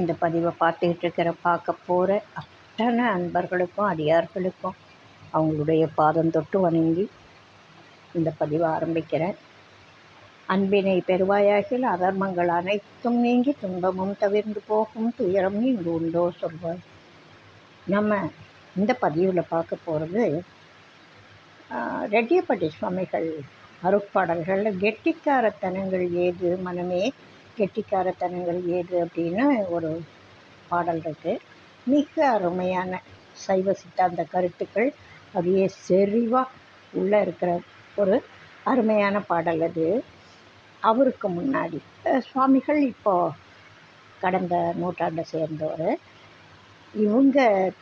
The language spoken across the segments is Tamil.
இந்த பதிவை பார்த்துக்கிட்டு இருக்கிற பார்க்க போகிற அத்தனை அன்பர்களுக்கும் அடியார்களுக்கும் அவங்களுடைய பாதம் தொட்டு வணங்கி இந்த பதிவை ஆரம்பிக்கிறேன். அன்பினை பெருவாயாகில் அதர்மங்கள் அனைத்தும் நீங்கி துன்பமும் தவிர்ந்து போகும் துயரம் இங்கு உண்டோ சொல்வார் நம்ம இந்த பதிவில் பார்க்க போகிறது ரெட்டியப்பட்டி சுவாமிகள் அருட்பாடல்களில் கெட்டிக்காரத்தனங்கள் ஏது மனமே கெட்டிக்காரத்தனங்கள் ஏது அப்படின்னு ஒரு பாடல் இருக்குது மிக அருமையான சைவ சித்தாந்த கருத்துக்கள். அப்படியே செறிவாக உள்ளே இருக்கிற ஒரு அருமையான பாடல் அது. அவருக்கு முன்னாடி சுவாமிகள் இப்போது கடந்த நூற்றாண்டை சேர்ந்தவர் இவங்க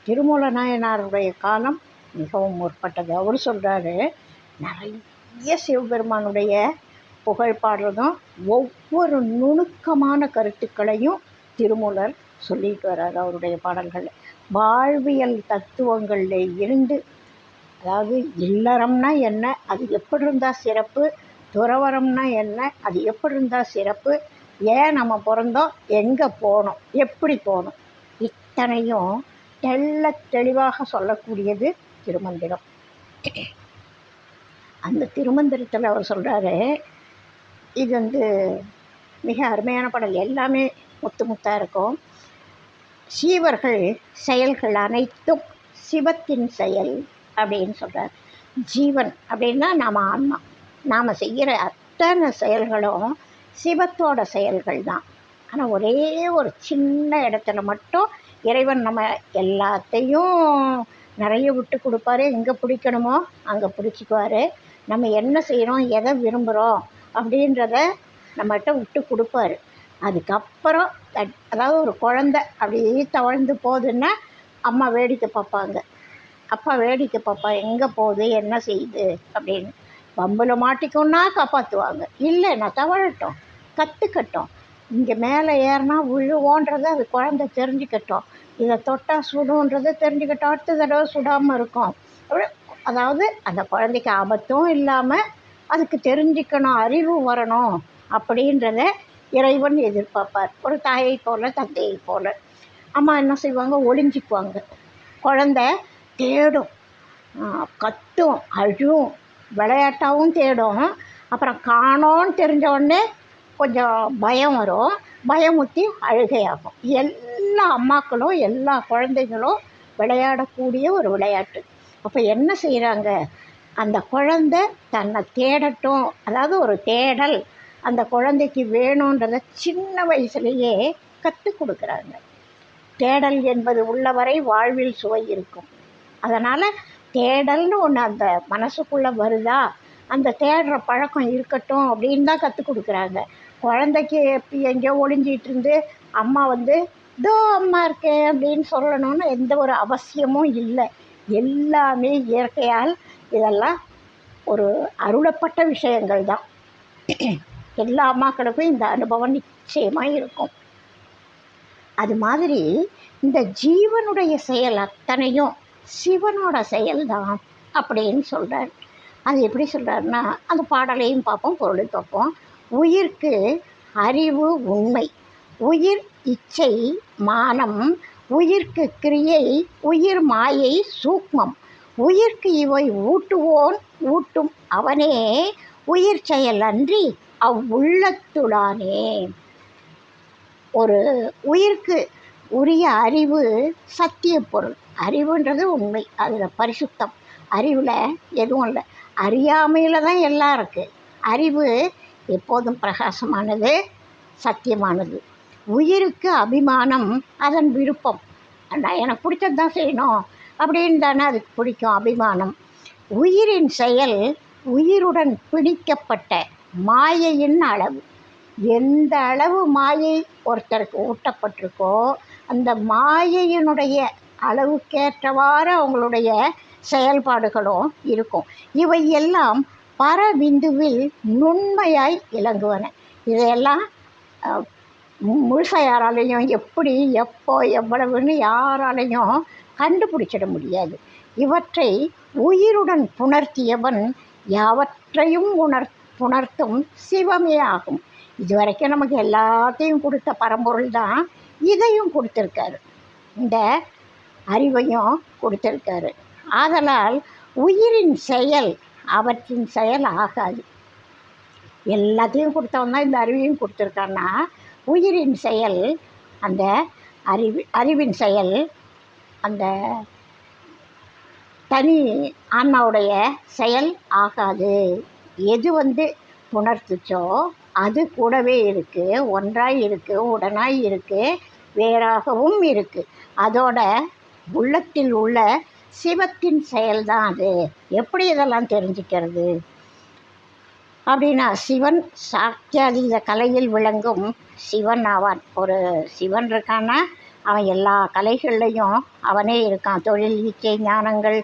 திருமூல நாயனாருடைய காலம் மிகவும் முற்பட்டது. அவர் சொல்கிறாரு நிறைய சிவபெருமானுடைய புகழ் பாடுறதும் ஒவ்வொரு நுணுக்கமான கருத்துக்களையும் திருமூலர் சொல்லிட்டு வர்றார் அவருடைய பாடல்கள் வாழ்வியல் தத்துவங்களில் இருந்து அதாவது இல்லறம்னா என்ன அது எப்படி இருந்தால் சிறப்பு துறவரம்னா என்ன அது எப்படி இருந்தால் சிறப்பு ஏன் நம்ம பிறந்தோம் எங்கே போகணும் எப்படி போகணும் இத்தனையும் தெள்ள தெளிவாக சொல்லக்கூடியது திருமந்திரம். அந்த திருமந்திரத்தில் அவர் சொல்கிறாரு இது வந்து மிக அருமையான படல். எல்லாமே முத்து முத்தாக இருக்கும். சீவர்கள் செயல்கள் அனைத்தும் சிவத்தின் செயல் அப்படின்னு சொல்கிறார் ஜீவன் அப்படின்னா நாம் ஆன்மா. நாம் செய்கிற அத்தனை செயல்களும் சிவத்தோட செயல்கள் தான். ஆனால் ஒரே ஒரு சின்ன இடத்துல மட்டும் இறைவன் நம்ம எல்லாத்தையும் நிறைய விட்டு கொடுப்பாரு. எங்கே பிடிக்கணுமோ அங்கே பிடிச்சிக்குவார். நம்ம என்ன செய்கிறோம் எதை விரும்புகிறோம் அப்படின்றத நம்மகிட்ட விட்டு கொடுப்பாரு. அதுக்கப்புறம் அதாவது ஒரு குழந்த அப்படியே தவழ்ந்து போகுதுன்னா அம்மா வேடிக்கை பார்ப்பாங்க. அப்பா வேடிக்கை பார்ப்பா எங்கே போகுது? என்ன செய்யுது? அப்படின்னு. பம்பில் மாட்டிக்கணும்னா காப்பாற்றுவாங்க இல்லை நான் தவழட்டும். கற்றுக்கட்டும் இங்கே மேலே ஏறினா விழுவோன்றதை அது குழந்தை தெரிஞ்சுக்கட்டும். இதை தொட்டால் சுடுன்றதை தெரிஞ்சுக்கட்டும். அடுத்த தடவை சுடாமல் இருக்கும். அப்படி- அதாவது அந்த குழந்தைக்கு ஆபத்தும் இல்லாமல் அதுக்கு தெரிஞ்சுக்கணும் அறிவு வரணும் அப்படின்றத இறைவன் எதிர்பார்ப்பார். ஒரு தாயை போல் தந்தையை போல். அம்மா என்ன செய்வாங்க? ஒளிஞ்சிக்குவாங்க. குழந்த தேடும். கத்தும் அழும் விளையாட்டாகவும் தேடும். அப்புறம் காணோன்னு தெரிஞ்ச உடனே கொஞ்சம் பயம் வரும். பயமுத்தி அழுகையாகும். எல்லா அம்மாக்களும் எல்லா குழந்தைகளும் விளையாடக்கூடிய ஒரு விளையாட்டு. அப்போ என்ன செய்கிறாங்க அந்த குழந்தை தன்னை தேடட்டும். அதாவது ஒரு தேடல் அந்த குழந்தைக்கு வேணுன்றத சின்ன வயசுலேயே கற்றுக் கொடுக்குறாங்க. தேடல் என்பது உள்ளவரை வாழ்வில் சுவை இருக்கும். அதனால் தேடல்னு ஒன்று அந்த மனசுக்குள்ளே வருதா? அந்த தேடுற பழக்கம் இருக்கட்டும் அப்படின்னு தான் கற்றுக் கொடுக்குறாங்க. குழந்தைக்கு எப்படி எங்கேயோ ஒளிஞ்சிகிட்டு இருந்து அம்மா வந்து இதோ அம்மா இருக்கேன் அப்படின்னு சொல்லணும்னு எந்த ஒரு அவசியமும் இல்லை. எல்லாமே இயற்கையால் இதெல்லாம் ஒரு அருளப்பட்ட விஷயங்கள் தான். எல்லா அம்மாக்களுக்கும் இந்த அனுபவம் நிச்சயமாக இருக்கும். அது மாதிரி இந்த ஜீவனுடைய செயல் அத்தனையும் சிவனோட செயல்தான் அப்படின்னு சொல்கிறார் அது எப்படி சொல்கிறாருன்னா அந்த பாடலையும் பார்ப்போம் பொருளை பார்ப்போம். உயிர்க்கு அறிவு உண்மை உயிர் இச்சை மானம் உயிர்க்கு கிரியை உயிர் மாயை சூக்மம் உயிர்க்கு இவை ஊட்டுவோன் ஊட்டும் அவனே உயிர் செயல் அன்றி அவ்வுள்ளத்துளானே. ஒரு உயிருக்கு உரிய அறிவு சத்திய பொருள். அறிவுன்றது உண்மை. அதில் பரிசுத்தம். அறிவில் எதுவும் இல்லை. அறியாமையில் தான் எல்லாம் இருக்குது அறிவு எப்போதும் பிரகாசமானது சத்தியமானது. உயிருக்கு அபிமானம் அதன் விருப்பம். நான் எனக்கு பிடிச்சது தான் செய்யணும். அப்படின்னு தானே அதுக்கு பிடிக்கும் அபிமானம். உயிரின் செயல் உயிருடன் பிடிக்கப்பட்ட மாயையின் அளவு. எந்த அளவு மாயை ஒருத்தருக்கு ஊட்டப்பட்டிருக்கோ அந்த மாயையினுடைய அளவுக்கேற்றவாறு அவங்களுடைய செயல்பாடுகளும் இருக்கும். இவை எல்லாம் பரவிந்துவில் நுண்மையாய் இலங்குவன இதையெல்லாம் முழுசா யாராலையும் எப்படி எப்போ எவ்வளவுன்னு யாராலையும் கண்டுபிடிச்சிட முடியாது. இவற்றை உயிருடன் புணர்த்தியவன் யாவற்றையும் உணர் புணர்த்தும் சிவமே ஆகும். இதுவரைக்கும் நமக்கு எல்லாத்தையும் கொடுத்த பரம்பொருள் தான் இதையும் கொடுத்துருக்காரு. இந்த அறிவையும் கொடுத்துருக்காரு. ஆதலால் உயிரின் செயல் அவற்றின் செயல் ஆகாது. எல்லாத்தையும் கொடுத்தவன் தான் இந்த அறிவையும் கொடுத்துருக்கான்னா உயிரின் செயல் அந்த அறிவு அறிவின் செயல் அந்த தனி ஆன்மாவுடைய செயல் ஆகாது. எது வந்து உணர்த்துச்சோ அது கூடவே இருக்குது ஒன்றாய் இருக்குது உடனாய் இருக்குது வேறாகவும் இருக்குது அதோட உள்ளத்தில் உள்ள சிவத்தின் செயல்தான் அது. எப்படி இதெல்லாம் தெரிஞ்சுக்கிறது? அப்படின்னா சிவன் சாத்தியாதீத கலையில் விளங்கும் சிவன் ஆவான். ஒரு சிவன் இருக்கான்னா அவன் எல்லா கலைகள்லையும் அவனே இருக்கான். தொழில் இச்சை ஞானங்கள்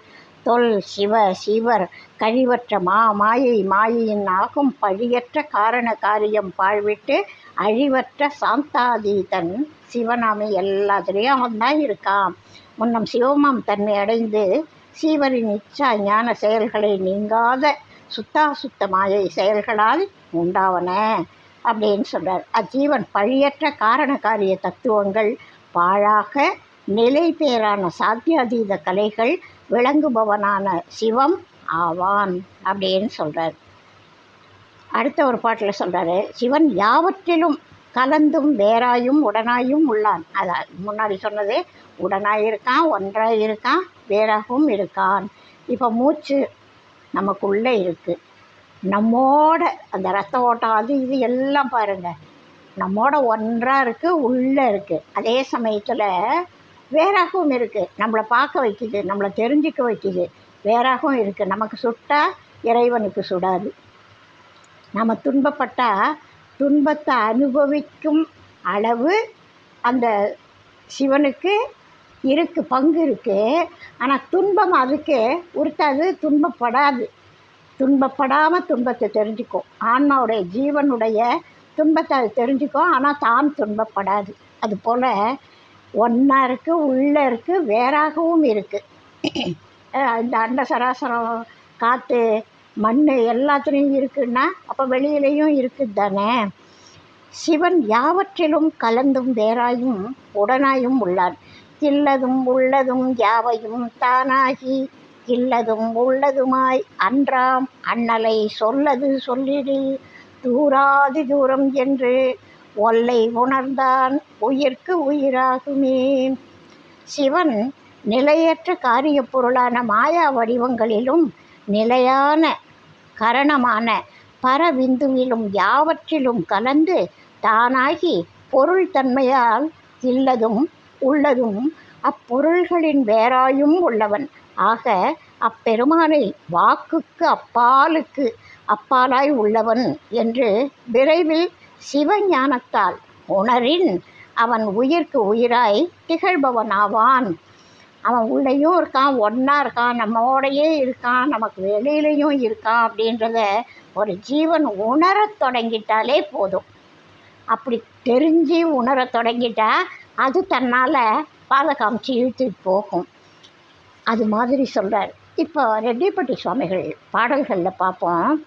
தொல் சிவ சிவர் கழிவற்ற மா மாயை மாயையின் ஆகும் பழியற்ற காரண காரியம் பாழ்விட்டு அழிவற்ற சாந்தாதீதன் சிவனாமி எல்லாத்துலேயும் அவன் தான் இருக்கான். முன்னம் சிவமாம் தன்மை அடைந்து சீவரின் இச்சா ஞான செயல்களை நீங்காத சுத்தா சுத்த மாயை செயல்களால் உண்டாவன அப்படின்னு சொல்கிறார் அஜீவன் பழியற்ற காரண காரிய தத்துவங்கள் பாழாக நிலை பேரான சாத்தியாதீத கலைகள் விளங்குபவனான சிவம் ஆவான் அப்படின்னு சொல்கிறார் அடுத்த ஒரு பாட்டில் சொல்கிறாரு சிவன் யாவற்றிலும் கலந்தும் வேறாயும் உடனாயும் உள்ளான். அதான் முன்னாடி சொன்னது உடனாயிருக்கான் ஒன்றாய் இருக்கான் வேறாகவும் இருக்கான். இப்போ மூச்சு நமக்குள்ளே இருக்குது நம்மோட அந்த ரத்த ஓட்டம் அது இது எல்லாம் பாருங்கள் நம்மோட ஒன்றாக இருக்குது உள்ளே இருக்குது அதே சமயத்தில் வேறாகவும் இருக்குது நம்மளை பார்க்க வைக்குது நம்மளை தெரிஞ்சிக்க வைக்குது. வேறாகவும் இருக்குது நமக்கு சுட்டால் இறைவனுக்கு சுடாது. நம்ம துன்பப்பட்டால் துன்பத்தை அனுபவிக்கும் அளவு அந்த சிவனுக்கு இருக்குது பங்கு இருக்குது ஆனால் துன்பம் அதுக்கு உறுத்தாது துன்பப்படாது. துன்பப்படாமல் துன்பத்தை தெரிஞ்சுக்கும். ஆன்மாவுடைய ஜீவனுடைய துன்பத்தை அது தெரிஞ்சுக்கும் ஆனால் தான் துன்பப்படாது. அதுபோல் ஒன்றா இருக்குது உள்ளே இருக்குது வேறாகவும் இருக்குது இந்த அண்ட சராசரம் காற்று மண் எல்லாத்துலேயும் இருக்குன்னா அப்போ வெளியிலையும் இருக்குது தானே சிவன் யாவற்றிலும் கலந்தும் வேறாயும் உடனாயும் உள்ளான். இல்லதும் உள்ளதும் யாவையும் தானாகி இல்லதும் உள்ளதுமாய் அன்றாம் அண்ணலை சொல்லது சொல்லிடு. தூராதி தூரம் என்று ஒல்லை உணர்ந்தான். உயிர்க்கு உயிராகுமே. சிவன் நிலையற்ற காரிய பொருளான மாயா வடிவங்களிலும் நிலையான கரணமான பரவிந்துவிலும் யாவற்றிலும் கலந்து தானாகி பொருள் தன்மையால் இல்லதும் உள்ளதும் அப்பொருள்களின் வேறாயும் உள்ளவன். ஆக அப்பெருமானை வாக்குக்கு அப்பாலுக்கு அப்பாலாய் உள்ளவன் என்று விரைவில் சிவஞானத்தால் உணரின் அவன் உயிர்க்கு உயிராய் திகழ்பவனாவான். அவன் உள்ளேயும் இருக்கான் ஒன்றா இருக்கான் நம்மோடையே இருக்கான் நமக்கு வெளியிலையும் இருக்கான் அப்படின்றத ஒரு ஜீவன் உணரத் தொடங்கிட்டாலே போதும். அப்படி தெரிஞ்சு உணரத் தொடங்கிட்டா அது தன்னால் பாதை காமிச்சு இழுத்துட்டு போகும். அது மாதிரி சொல்கிறார் இப்போ ரெட்டிப்பட்டி சுவாமிகள் பாடல்களில் பார்ப்போம்.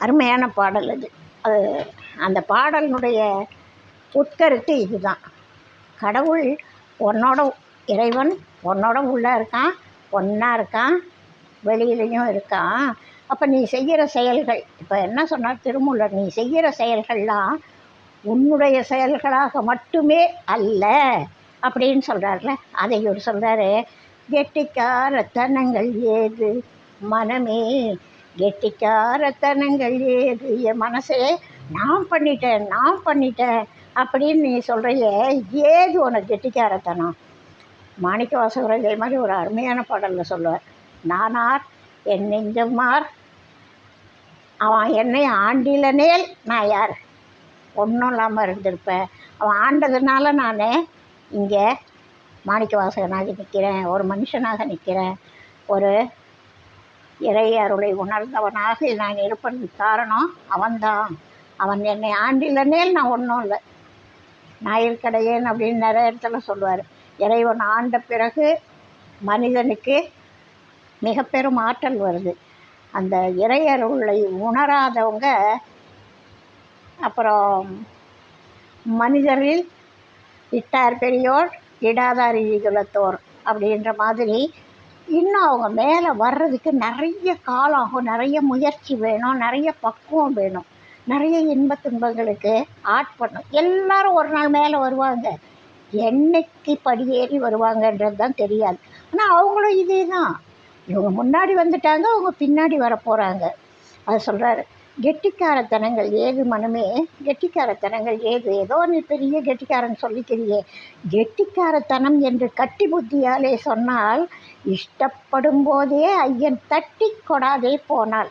அருமையான பாடல் அது. அது அந்த பாடலினுடைய உட்கருத்து இதுதான். கடவுள் உன்னோட இறைவன் உன்னோட உள்ளே இருக்கான் ஒன்றா இருக்கான் வெளியிலையும் இருக்கான். அப்போ நீ செய்கிற செயல்கள் இப்போ என்ன சொன்னார் திருமூலர் நீ செய்கிற செயல்கள்லாம் உன்னுடைய செயல்களாக மட்டுமே அல்ல அப்படின்னு சொல்கிறார்ல அதை ஒரு சொல்கிறாரு கெட்டிக்காரத்தனங்கள் ஏது? மனமே கெட்டிக்காரத்தனங்கள் ஏது? என் மனசே நான் பண்ணிட்டேன் நான் பண்ணிட்டேன் அப்படின்னு நீ சொல்கிறையே ஏது உனக்கு கெட்டிக்காரத்தனம்? மாணிக்க வாசகர் இதே மாதிரி ஒரு அருமையான பாடலில் சொல்லுவார் நானார் என் நெஞ்சம்மார் அவன் என்னை ஆண்டிலனேல் நான் யார்? ஒன்றும் இல்லாமல் இருந்திருப்பேன் அவன் ஆண்டதுனால நான் இங்கே மாணிக்க வாசகனாக நிற்கிறேன் ஒரு மனுஷனாக நிற்கிறேன் ஒரு இறை அருளை உணர்ந்தவனாக நான் இருப்பதற்கு காரணம் அவன்தான். அவன் என்னை ஆண்டிலனேல் நான் ஒன்றும் இல்லை. ஞாயிற்கடையேன் அப்படின்னு நிறைய இடத்துல சொல்லுவார். இறைவன் ஆண்ட பிறகு மனிதனுக்கு மிக பெரும் ஆற்றல் வருது. அந்த இறையருளை உணராதவங்க அப்புறம் மனிதரில் இட்டார் பெரியோர் இடாதார் இழிகுலத்தோர் அப்படின்ற மாதிரி இன்னும் அவங்க மேலே வர்றதுக்கு நிறைய காலம் ஆகும் நிறைய முயற்சி வேணும் நிறைய பக்குவம் வேணும். நிறைய இன்பத் துன்பங்களுக்கு ஆட்படணும் எல்லாரும் ஒரு நாள் மேலே வருவாங்க. என்னைக்கு படியேறி வருவாங்கன்றது தான் தெரியாது. ஆனால் அவங்களும் இதே தான் இவங்க முன்னாடி வந்துட்டாங்க அவங்க பின்னாடி வர போகிறாங்க அது சொல்கிறாரு கெட்டிக்காரத்தனங்கள் ஏது மனமே? கெட்டிக்காரத்தனங்கள் ஏது? ஏதோ நீ பெரிய கெட்டிக்காரன் சொல்லிக்கிறியே. கெட்டிக்காரத்தனம் என்று கட்டி புத்தியாலே சொன்னால் இஷ்டப்படும் போதே ஐயன் தட்டி கொடாதே போனாள்.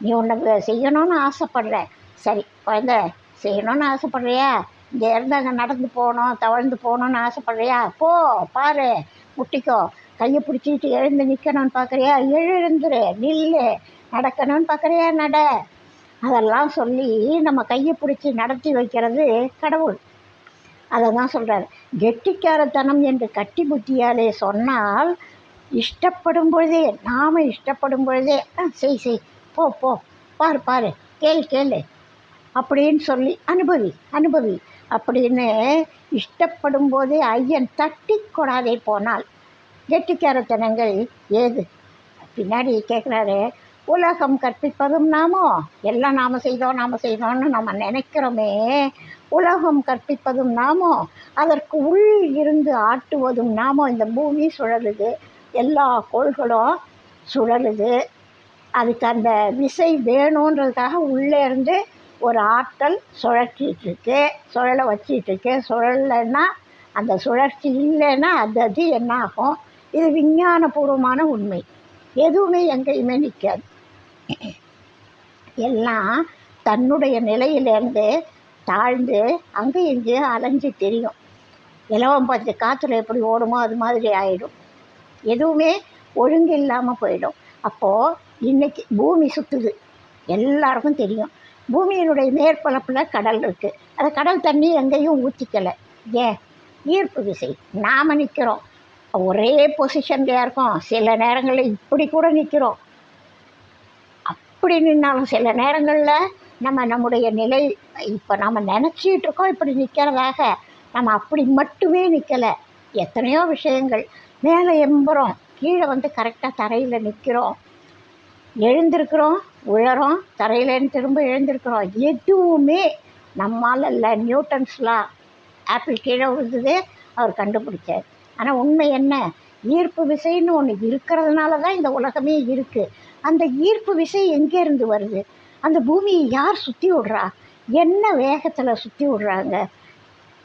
நீ உன்னை செய்யணும்னு ஆசைப்படுற. சரி குழந்த செய்யணும்னு ஆசைப்படுறியா? இங்கே இருந்து அங்கே நடந்து போகணும் தவழ்ந்து போகணும்னு ஆசைப்படுறியா? போ பாரு முட்டிக்கோ. கையை பிடிச்சிக்கிட்டு எழுந்து நிற்கணும்னு பார்க்குறியா எழுந்துரு நில்லு. நடக்கணும்னு பார்க்குறியா நட. அதெல்லாம் சொல்லி நம்ம கையை பிடிச்சி நடத்தி வைக்கிறது கடவுள். அதை தான் சொல்கிறார் கெட்டிக்காரத்தனம் என்று கட்டி புத்தியாலே சொன்னால் இஷ்டப்படும் பொழுதே நாம் இஷ்டப்படும் பொழுதே ஆ செய் செய் போ போ பாரு பாரு கேள் கேளு அப்படின்னு சொல்லி அனுபவி அனுபவி. அப்படின்னு இஷ்டப்படும் போதே ஐயன் தட்டி கொடாதே போனால் கெட்டிக்காரத்தனங்கள் ஏது? பின்னாடி கேட்குறாரு உலகம் கற்பிப்பதும் நாமோ? எல்லாம் நாம் செய்தோம் நாம் செய்தோம்னு நம்ம நினைக்கிறோமே. உலகம் கற்பிப்பதும் நாமோ? அதற்கு உள் இருந்து ஆட்டுவதும் நாமோ? இந்த பூமி சுழலுது எல்லா கோள்களும் சுழலுது. அதுக்கு அந்த விசை வேணுன்றதுக்காக உள்ளே இருந்து ஒரு ஆற்றல் சுழற்றிட்டுருக்கு. சுழலை வச்சிட்ருக்கு சுழலைன்னா அந்த சுழற்சி இல்லைன்னா அது அது என்ன ஆகும் இது விஞ்ஞானபூர்வமான உண்மை. எதுவுமே எங்கேயுமே நிற்காது. எல்லாம் தன்னுடைய நிலையிலேருந்து தாழ்ந்து அங்கே இங்கேயும் அலைஞ்சு தெரியும். இலவம் பார்த்து காற்றுல எப்படி ஓடுமோ அது மாதிரி ஆகிடும் எதுவுமே ஒழுங்கு இல்லாமல் போயிடும். அப்போது இன்னைக்கு பூமி சுற்றுது எல்லாருக்கும் தெரியும். பூமியினுடைய மேற்பரப்பில் கடல் இருக்குது அந்த கடல் தண்ணி எங்கேயும் ஊற்றிக்கலை ஏன்? ஈர்ப்பு விசை. நாம் நிற்கிறோம் ஒரே பொசிஷன்லையாக இருக்கோம். சில நேரங்களில் இப்படி கூட நிற்கிறோம் அப்படி நின்னாலும் சில நேரங்களில் நம்ம நம்முடைய நிலை இப்போ நம்ம நினச்சிட்டு இருக்கோம் இப்படி நிற்கிறதாக நம்ம அப்படி மட்டுமே நிற்கலை எத்தனையோ விஷயங்கள். மேலே எம்புறோம். கீழே வந்து கரெக்டாக தரையில் நிற்கிறோம் எழுந்திருக்கிறோம் உழறோம் தரையிலேருந்து திரும்ப எழுந்திருக்கிறோம். எதுவுமே நம்மால் இல்லை. நியூட்டன்ஸ்லாம் ஆப்பிள் கீழே விழுந்தது அவர் கண்டுபிடிச்சார். ஆனால் உண்மை என்ன? ஈர்ப்பு விசைன்னு ஒன்று இருக்கிறதுனால தான் இந்த உலகமே இருக்குது அந்த ஈர்ப்பு விசை எங்கேருந்து வருது? அந்த பூமியை யார் சுற்றி விட்றா? என்ன வேகத்தில் சுற்றி விட்றாங்க?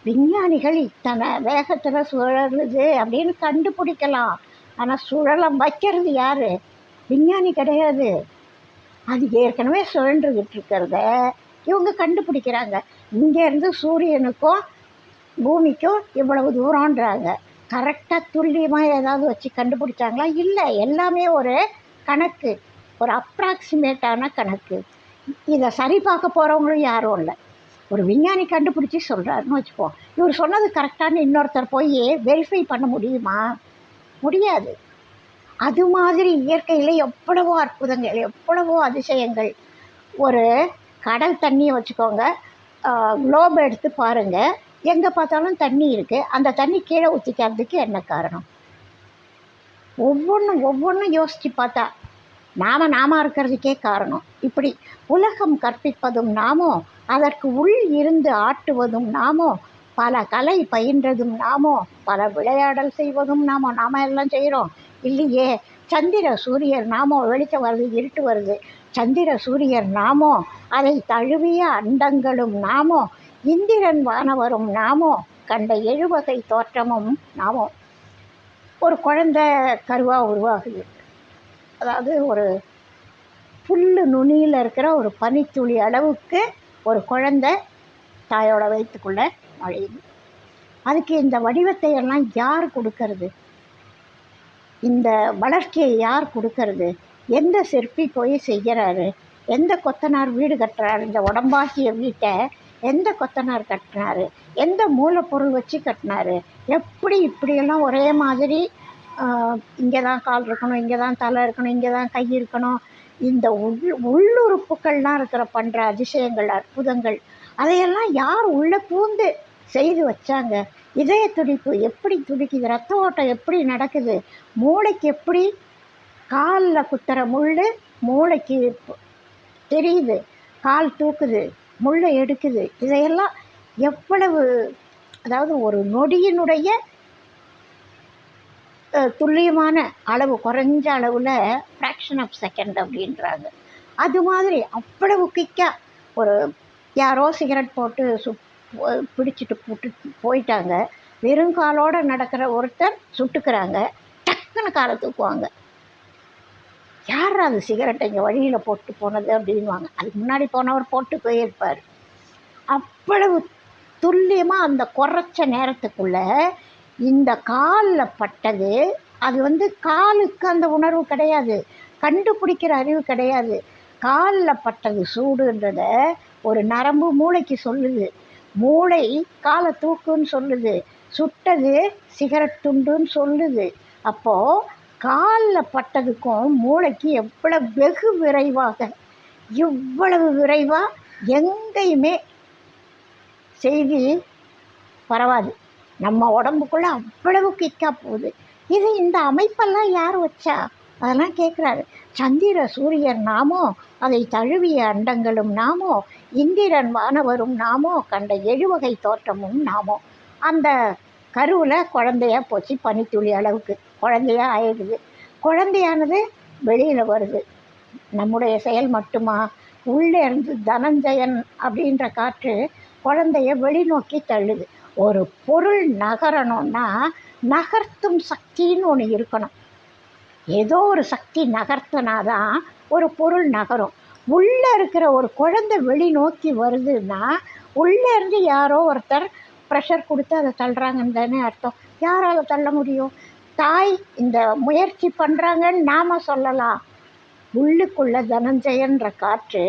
விஞ்ஞானிகள் இத்தனை வேகத்தில் சுழலுது அப்படின்னு கண்டுபிடிக்கலாம். ஆனால் சுழலம் வைக்கிறது யார்? விஞ்ஞானி கிடையாது. அது ஏற்கனவே சுழன்றுக்கிட்டு இருக்கிறத இவங்க கண்டுபிடிக்கிறாங்க. இங்கேருந்து சூரியனுக்கும் பூமிக்கும் இவ்வளவு தூரம்ன்றாங்க. கரெக்டாக துல்லியமாக ஏதாவது வச்சு கண்டுபிடிச்சாங்களா? இல்லை எல்லாமே ஒரு கணக்கு ஒரு அப்ராக்சிமேட்டான கணக்கு. இதை சரி பார்க்க போகிறவங்களும் யாரும் இல்லை. ஒரு விஞ்ஞானி கண்டுபிடிச்சி சொல்கிறாருன்னு வச்சுப்போம் இவர் சொன்னது கரெக்டான இன்னொருத்தர் போய் வெரிஃபை பண்ண முடியுமா? முடியாது. அது மாதிரி இயற்கையில் எவ்வளவோ அற்புதங்கள் எவ்வளவோ அதிசயங்கள். ஒரு கடல் தண்ணியை வச்சுக்கோங்க. குளோப் எடுத்து பாருங்கள் எங்கே பார்த்தாலும் தண்ணி இருக்குது அந்த தண்ணி கீழே ஊற்றிக்கிறதுக்கு என்ன காரணம்? ஒவ்வொன்றும் ஒவ்வொன்றும் யோசித்து பார்த்தா நாம் நாம இருக்கிறதுக்கே காரணம். இப்படி உலகம் கற்பிப்பதும் நாமோ அதற்கு உள் இருந்து ஆட்டுவதும் நாமோ பல கலை பயின்றதும் நாமோ பல விளையாடல் செய்வதும் நாமோ நாம எல்லாம் செய்கிறோம் இல்லையே சந்திர சூரியர் நாமோ வெளிச்சம் வருது இருட்டு வருது. சந்திர சூரியர் நாமோ அதை தழுவிய அண்டங்களும் நாமோ இந்திரன் வானவரும் நாமோ கண்ட எழுவகை தோற்றமும் நாமோ. ஒரு குழந்தை கருவாக உருவாகுது. அதாவது ஒரு புல் நுனியில் இருக்கிற ஒரு பனித்துளி அளவுக்கு ஒரு குழந்தை தாயோட வயிற்றுக்குள்ளே நுழையுது அதுக்கு இந்த வடிவத்தை எல்லாம் யார் கொடுக்கறது? இந்த வளர்ச்சியை யார் கொடுக்கறது? எந்த சிற்பி போய் செய்கிறாரு? எந்த கொத்தனார் வீடு கட்டுறாரு? இந்த உடம்பாகிய வீட்டை எந்த கொத்தனார் கட்டினாரு? எந்த மூலப்பொருள் வச்சு கட்டினாரு? எப்படி இப்படியெல்லாம் ஒரே மாதிரி இங்கே தான் கால் இருக்கணும் இங்கே தான் தலை இருக்கணும் இங்கே தான் கை இருக்கணும். இந்த உள் உள்ளுறுப்புகள்லாம் இருக்கிற பண்ணுற அதிசயங்கள் அற்புதங்கள் அதையெல்லாம் யார் உள்ளே பூந்து செய்து வச்சாங்க? இதய துடிப்பு எப்படி துடிக்குது? ரத்த ஓட்டம் எப்படி நடக்குது? மூளைக்கு எப்படி காலில் குத்துற முள் மூளைக்கு தெரியுது. கால் தூக்குது முள்ளை எடுக்குது. இதையெல்லாம் எவ்வளவு அதாவது ஒரு நொடியினுடைய துல்லியமான அளவு குறைஞ்ச அளவில் ஃப்ராக்ஷன் ஆஃப் செகண்ட் அப்படின்றாங்க. அது மாதிரி அவ்வளவு குயிக்காக ஒரு யாரோ சிகரெட் போட்டு சு பிடிச்சிட்டு போட்டு போயிட்டாங்க. வெறும் காலோடு நடக்கிற ஒருத்தர் சுட்டுக்கிறாங்க. டக்குன்னு காலை தூக்குவாங்க. யார் அது சிகரெட்டை இங்கே வழியில் போட்டு போனது அப்படின்வாங்க அதுக்கு முன்னாடி போனவர் போட்டு போயிருப்பார். அவ்வளவு துல்லியமாக அந்த குறைச்ச நேரத்துக்குள்ளே இந்த காலில் பட்டது அது வந்து காலுக்கு அந்த உணர்வு கிடையாது. கண்டுபிடிக்கிற அறிவு கிடையாது. காலில் பட்டது சூடுன்றத ஒரு நரம்பு மூளைக்கு சொல்லுது. மூளை காலை தூக்குன்னு சொல்லுது. சுட்டது சிகரெட் துண்டுன்னு சொல்லுது. அப்போது காலில் பட்டதுக்கும் மூளைக்கு எவ்வளோ வெகு விரைவாக இவ்வளவு விரைவாக எங்கேயுமே செய்தி பரவாது. நம்ம உடம்புக்குள்ளே அவ்வளவு கிக்காக போகுது. இது இந்த அமைப்பெல்லாம் யார் வச்சா? அதெல்லாம் கேட்குறாரு சந்திர சூரியன் நாமோ அதை தழுவிய அண்டங்களும் நாமோ இந்திரன் வானவரும் நாமோ கண்ட எழுவகை தோற்றமும் நாமோ. அந்த கருவில் குழந்தையா போச்சு பனித்துளி அளவுக்கு. குழந்தையா ஆயிடுது. குழந்தையானது வெளியில் வருது. நம்முடைய செயல் மட்டுமா? உள்ளே இருந்து தனஞ்சயன் அப்படின்ற காற்று குழந்தைய வெளிநோக்கி தள்ளுது. ஒரு பொருள் நகரணும்னா நகர்த்தும் சக்தின்னு ஒன்று இருக்கணும். ஏதோ ஒரு சக்தி நகர்த்தினாதான் ஒரு பொருள் நகரும். உள்ளே இருக்கிற ஒரு குழந்தை வெளிநோக்கி வருதுன்னா உள்ளே இருந்து யாரோ ஒருத்தர் ப்ரெஷர் கொடுத்து அதை தள்ளுறாங்கன்னு தானே அர்த்தம். யாரால் தள்ள முடியும்? தாய் இந்த முயற்சி பண்ணுறாங்கன்னு நாம் சொல்லலாம். உள்ளுக்குள்ளே தனஞ்சயன்ற காற்று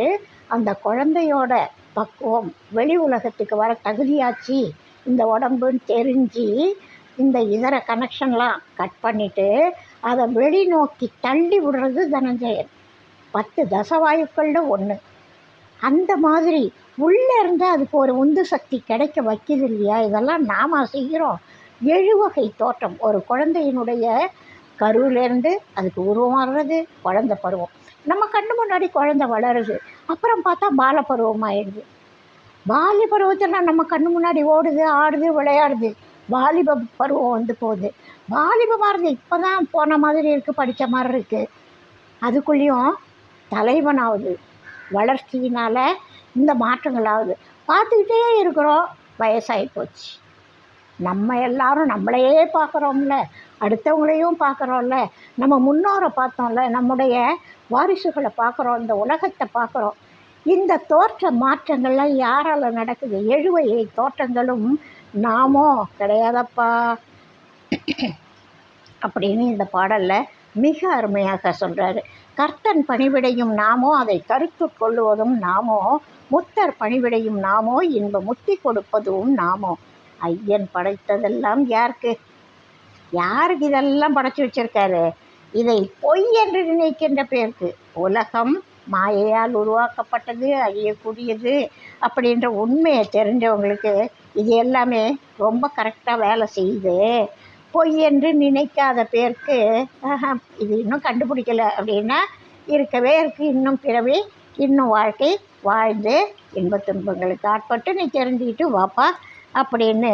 அந்த குழந்தையோட பக்குவம். வெளி உலகத்துக்கு வர தகுதியாச்சு. இந்த உடம்புன்னு தெரிஞ்சு இந்த இதர கனெக்ஷன்லாம் கட் பண்ணிவிட்டு அதை வெளிநோக்கி தள்ளி விடுறது தனஞ்சயன். பத்து தசவாயுக்களில் ஒன்று அந்த மாதிரி உள்ளே இருந்து அதுக்கு ஒரு உந்து சக்தி கிடைக்க வைக்கிது இல்லையா? இதெல்லாம் நாம் செய்கிறோம். எழுவகை தோற்றம். ஒரு குழந்தையினுடைய கருவிலேருந்து அதுக்கு உருவாகிறது குழந்த பருவம். நம்ம கண்ணு முன்னாடி குழந்தை வளருது. அப்புறம் பார்த்தா பாலப்பருவம் ஆயிடுது பாலி பருவத்தில் நம்ம கண்ணு முன்னாடி ஓடுது ஆடுது விளையாடுது. வாலிப பருவம் வந்து போகுது. வாலிபமாக இருந்து இப்போ தான் போன மாதிரி இருக்குது படித்த மாதிரி இருக்குது அதுக்குள்ளேயும் தலைவனாவது வளர்ச்சியினால் இந்த மாற்றங்களாவது பார்த்துக்கிட்டே இருக்கிறோம். வயசாகி போச்சு. நம்ம எல்லாரும் நம்மளையே பார்க்குறோம்ல. அடுத்தவங்களையும் பார்க்குறோம்ல. நம்ம முன்னோரை பார்த்தோம்ல. நம்முடைய வாரிசுகளை பார்க்குறோம் இந்த உலகத்தை பார்க்குறோம். இந்த தோற்ற மாற்றங்கள்லாம் யாரால் நடக்குது? எழுவையை தோற்றங்களும் நாமோ கிடையாதப்பா. அப்படின்னு இந்த பாடலில் மிக அருமையாக சொல்கிறாரு கர்த்தன் பணிவிடையும் நாமோ அதை கருத்து கொள்ளுவதும் நாமோ முத்தர் பணிவிடையும் நாமோ இன்ப முத்தி கொடுப்பதும் நாமோ. ஐயன் படைத்ததெல்லாம் யாருக்கு? யாருக்கு இதெல்லாம் படைச்சி வச்சிருக்காரு? இதை பொய் என்று நினைக்கின்ற பேருக்கு உலகம் மாயையால் உருவாக்கப்பட்டது அழியக்கூடியது அப்படின்ற உண்மையை தெரிஞ்சவங்களுக்கு இது எல்லாமே ரொம்ப கரெக்டாக வேலை செய்யுது. பொய் என்று நினைக்காத பேருக்கு இது இன்னும் கண்டுபிடிக்கல அப்படின்னா இருக்கவே இருக்குது இன்னும் பிறவி இன்னும் வாழ்க்கை வாழ்ந்து இன்பத் துன்பங்களுக்கு ஆட்பட்டு நீ தெரிஞ்சுக்கிட்டு வாப்பா அப்படின்னு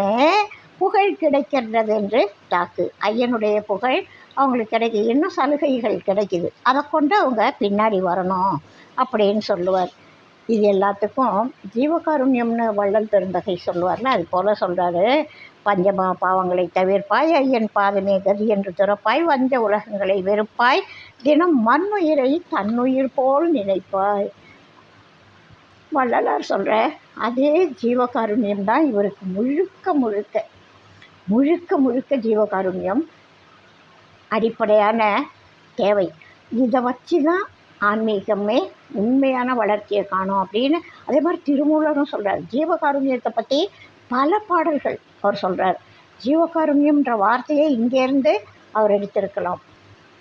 புகழ் கிடைக்கின்றது என்று தாக்கு ஐயனுடைய புகழ் அவங்களுக்கு கிடைக்குது. இன்னும் சலுகைகள் கிடைக்குது? அதை கொண்டு அவங்க பின்னாடி வரணும் அப்படின்னு சொல்லுவார். இது எல்லாத்துக்கும் ஜீவகாருண்யம்னு வள்ளல் பெருந்தகை சொல்லுவார்ல அது போல் சொல்கிறாரு பஞ்சமா பாவங்களை தவிர்ப்பாய் ஐயன் பாதமே கதி என்று துறப்பாய் வஞ்ச உலகங்களை வெறுப்பாய் தினம் மண்ணுயிரை தன்னுயிர் போல் நினைப்பாய். வள்ளலார் சொல்கிற அதே ஜீவகாருண்யம் தான் இவருக்கு முழுக்க முழுக்க முழுக்க முழுக்க ஜீவகாருண்யம். அடிப்படையான தேவை. இதை வச்சு தான் ஆன்மீகமே உண்மையான வளர்ச்சியை காணும் அப்படின்னு அதே மாதிரி திருமூலரும் சொல்கிறார் ஜீவகாருண்யத்தை பற்றி பல பாடல்கள் அவர் சொல்கிறார் ஜீவகாருண்யம்ன்ற வார்த்தையை இங்கேருந்து அவர் எடுத்திருக்கலாம்.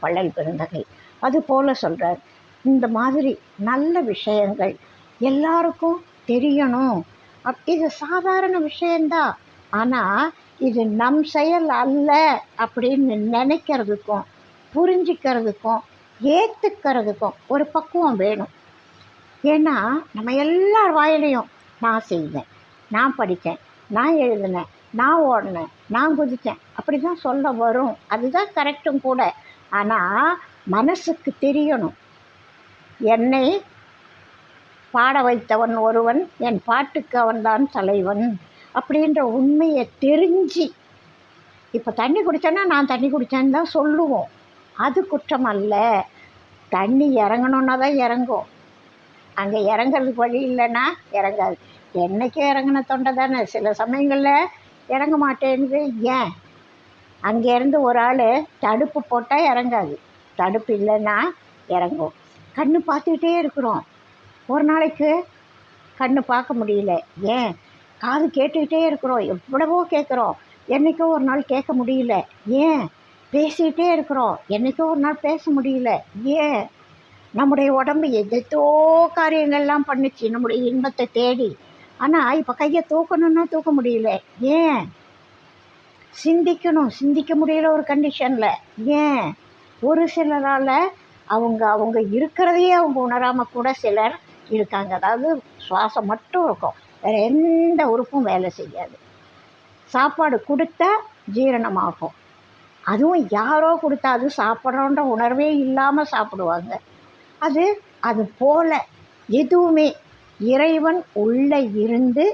வள்ளல் பெருந்தகை. அது போல் சொல்கிறார் இந்த மாதிரி நல்ல விஷயங்கள் எல்லாருக்கும் தெரியணும். அப் இது சாதாரண விஷயந்தான் ஆனால் இது நம் செயல் அல்ல அப்படின்னு நினைக்கிறதுக்கும் புரிஞ்சிக்கிறதுக்கும் ஏற்றுக்கிறதுக்கும் ஒரு பக்குவம் வேணும். ஏன்னா நம்ம எல்லார் வாயிலையும் நான் செய்தேன் நான் படித்தேன் நான் எழுதினேன் நான் ஓடினேன் நான் குதித்தேன். அப்படி தான் சொல்ல வரும். அதுதான் கரெக்டும் கூட. ஆனால் மனசுக்கு தெரியணும். என்னை பாட வைத்தவன் ஒருவன் என் பாட்டுக்கு அவன்தான் தலைவன். அப்படின்ற உண்மையை தெரிஞ்சு இப்போ தண்ணி குடித்தேன்னா நான் தண்ணி குடித்தேன்னு தான் சொல்லுவோம். அது குற்றம் அல்ல. தண்ணி இறங்கணுன்னா தான் இறங்கும். அங்கே இறங்குறதுக்கு வழி இல்லைன்னா இறங்காது. என்றைக்கும் இறங்கின தொண்டை தானே. சில சமயங்களில் இறங்க மாட்டேன்னு ஏன்? அங்கேருந்து ஒரு ஆள் தடுப்பு போட்டால் இறங்காது. தடுப்பு இல்லைன்னா இறங்கும். கண் பார்த்துக்கிட்டே இருக்கிறோம். ஒரு நாளைக்கு கண்ணு பார்க்க முடியல. ஏன்? காது கேட்டுக்கிட்டே இருக்கிறோம். எவ்வளவோ கேட்குறோம் என்றைக்கோ ஒரு நாள் கேட்க முடியல. ஏன்? பேசிக்கிட்டே இருக்கிறோம். என்றைக்கோ ஒரு நாள் பேச முடியல. ஏன்? நம்முடைய உடம்பு எதோ காரியங்கள்லாம் பண்ணுச்சு. நம்முடைய இன்பத்தை தேடி. ஆனால் இப்போ கையை தூக்கணுன்னா தூக்க முடியல. ஏன்? சிந்திக்கணும். சிந்திக்க முடியல ஒரு கண்டிஷனில் ஏன்? ஒரு சிலரால் அவங்க அவங்க இருக்கிறதையே அவங்க உணராமல் கூட சிலர் இருக்காங்க. அதாவது சுவாசம் மட்டும் இருக்கும். வேறு எந்த உறுப்பும் வேலை செய்யாது. சாப்பாடு கொடுத்தா ஜீரணமாகும். அதுவும் யாரோ கொடுத்தா அது சாப்பிட்றோன்ற உணர்வே இல்லாமல் சாப்பிடுவாங்க. அது அது போல எதுவுமே இறைவன் உள்ளே இருந்து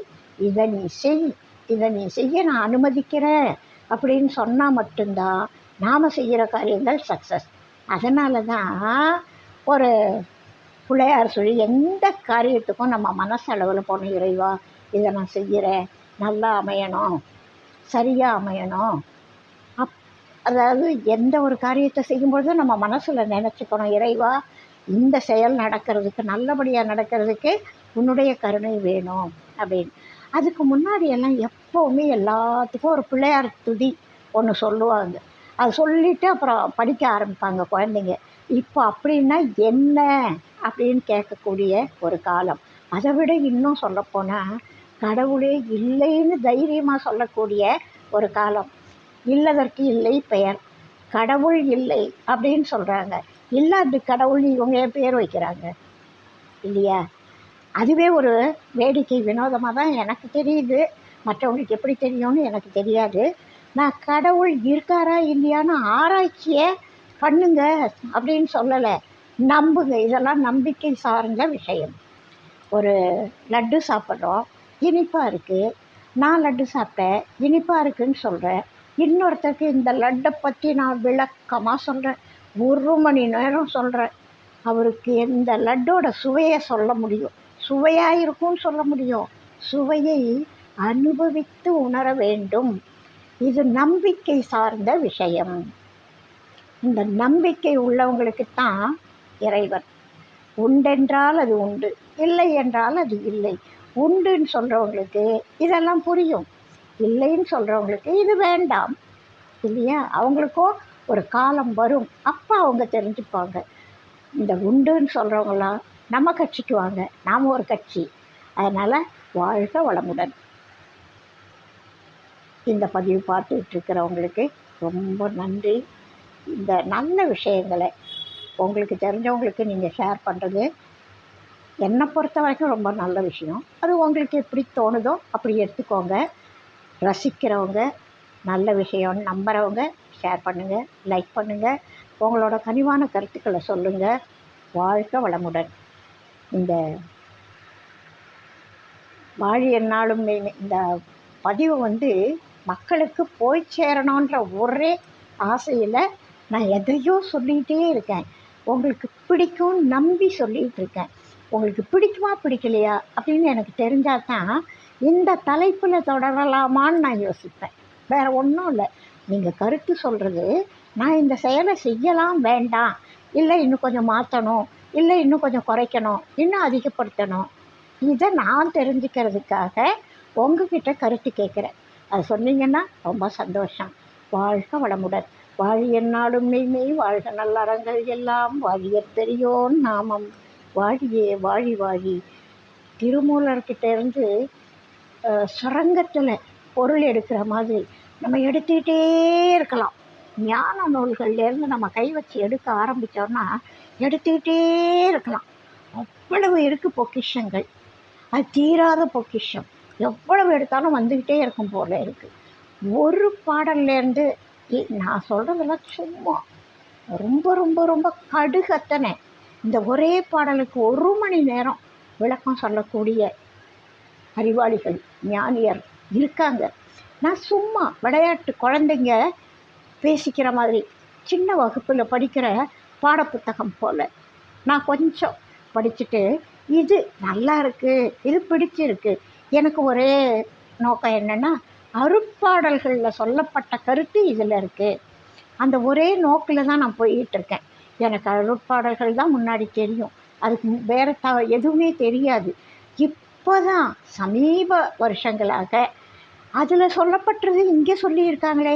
இதை நீ செய் இதை நீ செய்ய நான் அனுமதிக்கிறேன் அப்படின்னு சொன்னால் மட்டும்தான் நாம் செய்கிற காரியங்கள் சக்ஸஸ் அதனால தான் ஒரு பிள்ளையார் சொல்லி எந்த காரியத்துக்கும் நம்ம மனசளவில் போகணும் இறைவா இதை நான் செய்கிறேன் நல்லா அமையணும். சரியாக அமையணும். அப் அதாவது எந்த ஒரு காரியத்தை செய்யும்பொழுதும் நம்ம மனசில் நினச்சிக்கணும் இறைவா இந்த செயல் நடக்கிறதுக்கு நல்லபடியாக நடக்கிறதுக்கு உன்னுடைய கருணை வேணும். அப்படின்னு. அதுக்கு முன்னாடி எல்லாம் எப்போவுமே எல்லாத்துக்கும் ஒரு பிள்ளையார் துதி ஒன்று சொல்லுவாங்க. அது சொல்லிவிட்டு அப்புறம் படிக்க ஆரம்பிப்பாங்க குழந்தைங்க. இப்போ அப்படின்னா என்ன? அப்படின்னு கேட்கக்கூடிய ஒரு காலம். அதை விட இன்னும் சொல்லப்போனால் கடவுளே இல்லைன்னு தைரியமாக சொல்லக்கூடிய ஒரு காலம். இல்லதற்கு இல்லை பெயர். கடவுள் இல்லை அப்படின்னு சொல்கிறாங்க இல்லாத கடவுள் இவங்க பேர் வைக்கிறாங்க? இல்லையா? அதுவே ஒரு வேடிக்கை வினோதமாக தான் எனக்கு தெரியுது. மற்றவங்களுக்கு எப்படி தெரியும்னு எனக்கு தெரியாது. நான் கடவுள் இருக்காரா இல்லையான்னு ஆராய்ச்சியை பண்ணுங்க அப்படின்னு சொல்லலை. நம்புங்க இதெல்லாம் நம்பிக்கை சார்ந்த விஷயம். ஒரு லட்டு சாப்பிட்றோம் இனிப்பாக இருக்குது நான் லட்டு சாப்பிட்டேன் இனிப்பாக இருக்குதுன்னு சொல்கிறேன் இன்னொருத்தருக்கு இந்த லட்டை பற்றி நான் விளக்கமாக சொல்கிறேன் ஒரு மணி நேரம் சொல்கிறேன் அவருக்கு இந்த லட்டோட சுவையை சொல்ல முடியும்? சுவையாக இருக்கும்னு சொல்ல முடியும். சுவையை அனுபவித்து உணர வேண்டும். இது நம்பிக்கை சார்ந்த விஷயம். இந்த நம்பிக்கை உள்ளவங்களுக்கு தான் இறைவன். உண்டென்றால் அது உண்டு இல்லை என்றால் அது இல்லை. உண்டுன்னு சொல்கிறவங்களுக்கு இதெல்லாம் புரியும். இல்லைன்னு சொல்கிறவங்களுக்கு இது வேண்டாம் இல்லையா? அவங்களுக்கும் ஒரு காலம் வரும் அப்போ அவங்க தெரிஞ்சுப்பாங்க. இந்த உண்டுன்னு சொல்கிறவங்களாம் நம்ம கட்சிக்கு வாங்க நாம் ஒரு கட்சி. அதனால் வாழ்க வளமுடன். இந்த பதிவு பார்த்துட்டு இருக்கிறவங்களுக்கு ரொம்ப நன்றி. இந்த நல்ல விஷயங்களை உங்களுக்கு தெரிஞ்சவங்களுக்கு நீங்கள் ஷேர் பண்ணுறது என்னை பொறுத்த வரைக்கும் ரொம்ப நல்ல விஷயம். அது உங்களுக்கு எப்படி தோணுதோ அப்படி எடுத்துக்கோங்க. ரசிக்கிறவங்க நல்ல விஷயம்னு நம்புகிறவங்க ஷேர் பண்ணுங்கள் லைக் பண்ணுங்கள் உங்களோட கனிவான கருத்துக்களை சொல்லுங்கள் வாழ்க வளமுடன். இந்த வாழி என்னாலும் இந்த பதிவு வந்து மக்களுக்கு போய் சேரணுன்ற ஒரே ஆசையில் நான் எதையோ சொல்லிகிட்டே இருக்கேன். உங்களுக்கு பிடிக்கும் நம்பி சொல்லிகிட்டு இருக்கேன் உங்களுக்கு பிடிக்குமா பிடிக்கலையா அப்படின்னு எனக்கு தெரிஞ்சால் தான் இந்த தலைப்பில் தொடரலாமான்னு நான் யோசிப்பேன். வேறு ஒன்றும் இல்லை. நீங்கள் கருத்து சொல்கிறது நான் இந்த செயலை செய்யலாம் வேண்டாம். இல்லை இன்னும் கொஞ்சம் மாற்றணும் இல்லை இன்னும் கொஞ்சம் குறைக்கணும். இன்னும் அதிகப்படுத்தணும். இதை நான் தெரிஞ்சுக்கிறதுக்காக உங்ககிட்ட கருத்து கேட்குறேன். அது சொன்னீங்கன்னா ரொம்ப சந்தோஷம். வாழ்க வளமுடன். வாழிய நாடும் மெய்மெய் வாழ்க நல்லறங்கள் எல்லாம் வாழிய பெரியோன் நாமம். வாழியே வாழி வாழி. திருமூலர்கிட்டேருந்து சுரங்கத்தில் பொருள் எடுக்கிற மாதிரி நம்ம எடுத்துக்கிட்டே இருக்கலாம். ஞான நூல்கள்லேருந்து நம்ம கை வச்சு எடுக்க ஆரம்பித்தோம்னா எடுத்துக்கிட்டே இருக்கலாம். அவ்வளவு இருக்குது பொக்கிஷங்கள். அது தீராத பொக்கிஷம். எவ்வளவு எடுத்தாலும் வந்துக்கிட்டே இருக்கும் போல இருக்குது ஒரு பாடல்லேருந்து நான் சொல்கிறதெல்லாம் சும்மா. ரொம்ப ரொம்ப ரொம்ப கடுகத்தனை. இந்த ஒரே பாடலுக்கு ஒரு மணி நேரம் விளக்கம் சொல்லக்கூடிய அறிவாளிகள் ஞானியர் இருக்காங்க. நான் சும்மா விளையாட்டு குழந்தைங்க பேசிக்கிற மாதிரி சின்ன வகுப்பில் படிக்கிற பாடப்புத்தகம் போல். நான் கொஞ்சம் படிச்சுட்டு இது நல்லா இருக்குது இது பிடிச்சிருக்கு. எனக்கு ஒரே நோக்கம் என்னென்னா அருட்பாடல்களில் சொல்லப்பட்ட கருத்து இதில் இருக்குது அந்த ஒரே நோக்கில் தான் நான் போயிட்டு இருக்கேன். எனக்கு அருட்பாடல்கள் தான் முன்னாடி தெரியும். அதுக்கு வேறு த எதுவுமே தெரியாது. இப்போ தான் சமீப வருஷங்களாக அதில் சொல்லப்பட்டது இங்கே சொல்லியிருக்காங்களே.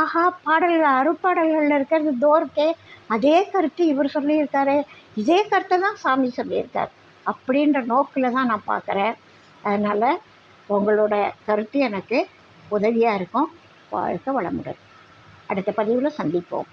ஆஹா பாடல்கள் அருட்பாடல்களில் இருக்கிறது தோர்க்கே அதே கருத்து இவர் சொல்லியிருக்காரு. இதே கருத்தை தான் சாமி சொல்லியிருக்கார். அப்படின்ற நோக்கில் தான் நான் பார்க்குறேன். அதனால் உங்களோட கருத்து எனக்கு உதவியாக இருக்கும். வாழ்க வளமுடன். அடுத்த பதிவில் சந்திப்போம்.